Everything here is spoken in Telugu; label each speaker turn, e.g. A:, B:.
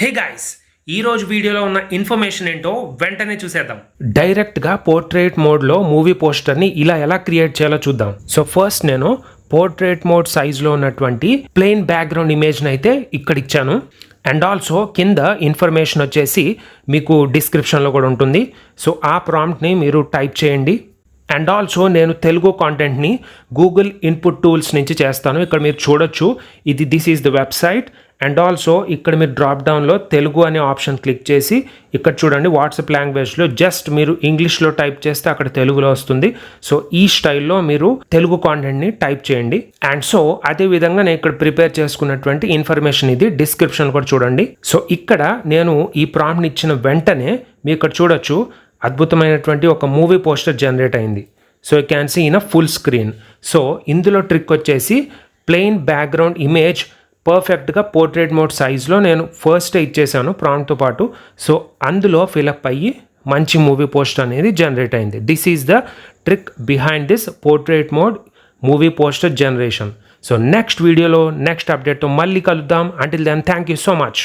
A: హే గాయ్స్ ఈ రోజు వీడియోలో ఉన్న ఇన్ఫర్మేషన్ ఏంటో వెంటనే చూసేద్దాం. డైరెక్ట్గా పోర్ట్రేట్ మోడ్లో మూవీ పోస్టర్ని ఇలా ఎలా క్రియేట్ చేయాలో చూద్దాం. సో ఫస్ట్ నేను పోర్ట్రేట్ మోడ్ సైజులో ఉన్నటువంటి ప్లెయిన్ బ్యాక్గ్రౌండ్ ఇమేజ్ని అయితే ఇక్కడ ఇచ్చాను అండ్ ఆల్సో కింద ఇన్ఫర్మేషన్ వచ్చేసి మీకు డిస్క్రిప్షన్లో కూడా ఉంటుంది. సో ఆ ప్రాంప్ట్ని మీరు టైప్ చేయండి. అండ్ ఆల్సో నేను తెలుగు కాంటెంట్ని గూగుల్ ఇన్పుట్ టూల్స్ నుంచి చేస్తాను. ఇక్కడ మీరు చూడొచ్చు. ఇది this is the website. And also ఇక్కడ మీరు డ్రాప్ డౌన్లో తెలుగు అనే ఆప్షన్ క్లిక్ చేసి ఇక్కడ చూడండి వాట్సాప్ లాంగ్వేజ్లో జస్ట్ మీరు ఇంగ్లీష్లో టైప్ చేస్తే అక్కడ తెలుగులో వస్తుంది. సో ఈ స్టైల్లో మీరు తెలుగు కాంటెంట్ని టైప్ చేయండి. అండ్ సో అదే విధంగా నేను ఇక్కడ ప్రిపేర్ చేసుకున్నటువంటి ఇన్ఫర్మేషన్ ఇది డిస్క్రిప్షన్ కూడా చూడండి. సో ఇక్కడ నేను ఈ ప్రాంప్ట్ని ఇచ్చిన వెంటనే మీరు ఇక్కడ చూడొచ్చు అద్భుతమైనటువంటి ఒక మూవీ పోస్టర్ జనరేట్ అయింది. So you can see in a full screen so ఇందులో ట్రిక్ వచ్చేసి ప్లెయిన్ బ్యాక్గ్రౌండ్ ఇమేజ్ పర్ఫెక్ట్గా పోర్ట్రేట్ మోడ్ సైజ్లో నేను ఫస్ట్ ఇచ్చేసాను ప్రాంప్ట్తో పాటు. సో అందులో ఫిలప్ అయ్యి మంచి మూవీ పోస్టర్ అనేది జనరేట్ అయింది. This is the trick behind this portrait mode movie poster generation so next వీడియోలో నెక్స్ట్ అప్డేట్తో మళ్ళీ కలుద్దాం. Until then thank you so much